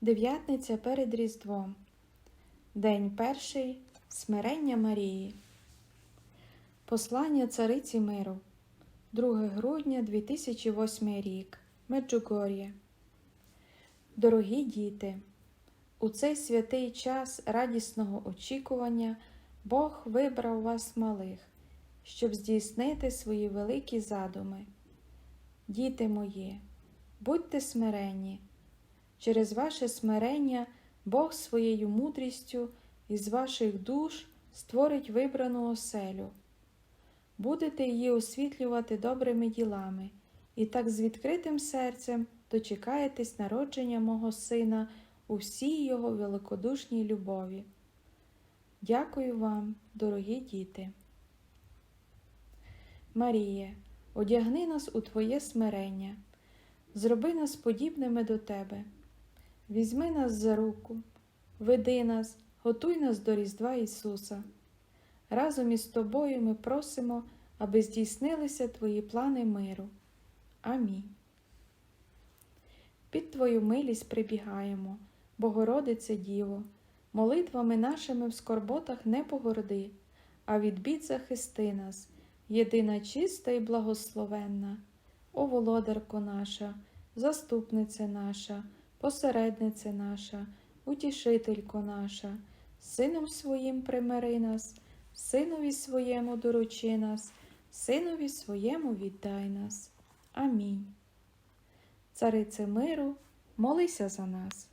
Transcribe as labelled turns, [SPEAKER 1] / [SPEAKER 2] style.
[SPEAKER 1] Дев'ятниця перед Різдвом. День перший. Смирення Марії. Послання Цариці Миру. 2 грудня 2008 рік. Меджугор'я. Дорогі діти, у цей святий час радісного очікування Бог вибрав вас малих, щоб здійснити свої великі задуми. Діти мої, будьте смиренні. Через ваше смирення Бог своєю мудрістю із ваших душ створить вибрану оселю. Будете її освітлювати добрими ділами, і так з відкритим серцем дочекаєтесь народження мого сина у всій його великодушній любові. Дякую вам, дорогі діти. Маріє, одягни нас у Твоє смирення, зроби нас подібними до Тебе. Візьми нас за руку, веди нас, готуй нас до Різдва Ісуса. Разом із Тобою ми просимо, аби здійснилися Твої плани миру. Амінь. Під Твою милість прибігаємо, Богородице Діво, молитвами нашими в скорботах не погорди, а від бід захисти нас, єдина чиста і благословенна, о володарко наша, заступниця наша, посередниця наша, утішителько наша, Сином своїм примири нас, Синові своєму доручи нас, Синові своєму віддай нас. Амінь. Царице миру, молися за нас.